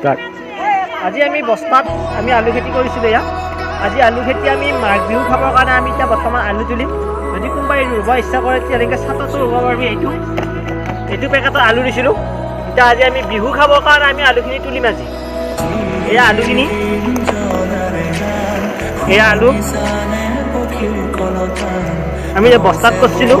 Start আজি আমি বস্তাত আমি আলু খেতি কৰিছিলোঁ আজি আলু খেতি আমি মাঘ বিহু খাবৰ কাৰণে আমি এতিয়া বৰ্তমান আলু তুলিম। যদি কোনোবাই ৰুব ইচ্ছা কৰে তেতিয়া এনেকৈ চাটতো ৰুব পাৰিবি এইটো। এইটো পেকেটত আলু দিছিলোঁ। এতিয়া আজি আমি বিহু খাবৰ কাৰণে আমি আলুখিনি তুলিম আজি। এয়া আলুখিনি। এয়া আলু। আমি বস্তাত কৰিছিলোঁ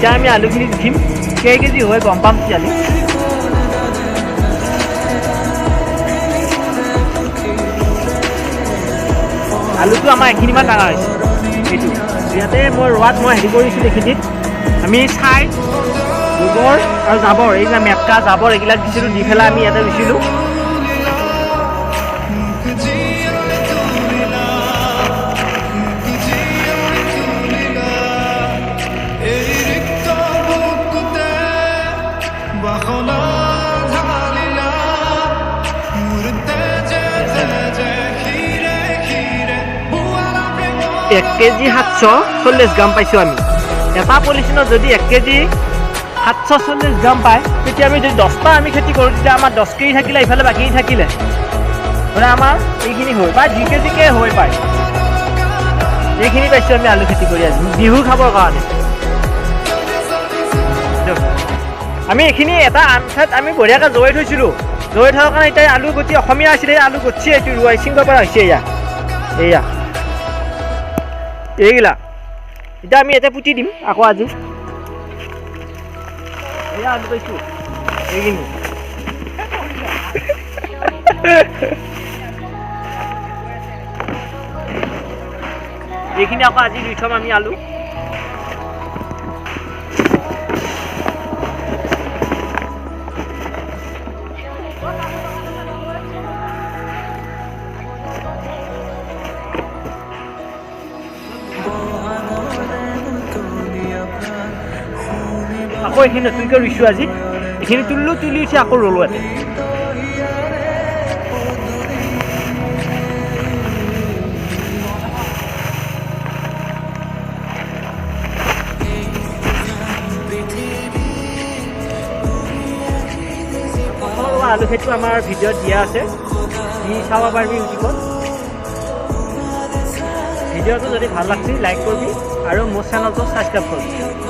এতিয়া আমি আলুখিনি উঠিম কেই কেজি হয় গম পাম তেতিয়াহ'লে আলুটো আমাৰ এইখিনিমান ডাঙৰ হৈছে। এইটো। ইয়াতে মই ৰোৱাত মই হেৰি কৰিছিলোঁ এইখিনিত। আমি চাই গোবৰ আৰু জাবৰ এইবিলাক মেটকা জাবৰ এইবিলাক দিছিলোঁ, দি পেলাই আমি ইয়াতে ৰুইছিলোঁ। এক কেজি সাতশ চল্লিছ গ্ৰাম পাইছোঁ আমি। এটা পলিথিনত যদি এক কেজি সাতশ চল্লিছ গ্ৰাম পায়, তেতিয়া আমি যদি দহটা আমি খেতি কৰোঁ, তেতিয়া আমাৰ দহ কেজি থাকিলে ইফালে বাকী থাকিলে। মানে আমাৰ এইখিনি হয় বা দুই কেজিকে হৈ পায়। এইখিনি পাইছোঁ আমি আলু খেতি কৰি আজি বিহু খাবৰ কাৰণে। আমি এইখিনি এটা আন ঠাইত আমি বঢ়িয়াকৈ জড়াই থৈছিলোঁ। জড়াই থোৱাৰ কাৰণে এতিয়া আলু গুটি অসমীয়া আছিলে, আলু গুটি এইটো ৰোৱাই ছিঙিব পৰা হৈছে এয়া। এয়া। এইগিলা এতিয়া আমি ইয়াতে পুতি দিম আকৌ আজি এয়া আলু পাইছোঁ এইখিনি এইখিনি আকৌ আজি ৰুই থ'ম আমি আলু আকৌ এইখিনি নতুনকৈ ৰুইছোঁ আজি। এইখিনি তুলিলোঁ, তুলি উঠি আকৌ ৰুলোঁ ইয়াতে আলু খেতিটো আমাৰ ভিডিঅ'ত দিয়া আছে। দি চাব পাৰিবি ইউটিউবত। ভিডিঅ'টো যদি ভালো লাগছি লাইক কৰিবি আৰু মোৰ চেনেলটো ছাবস্ক্ৰাইব কৰিবি।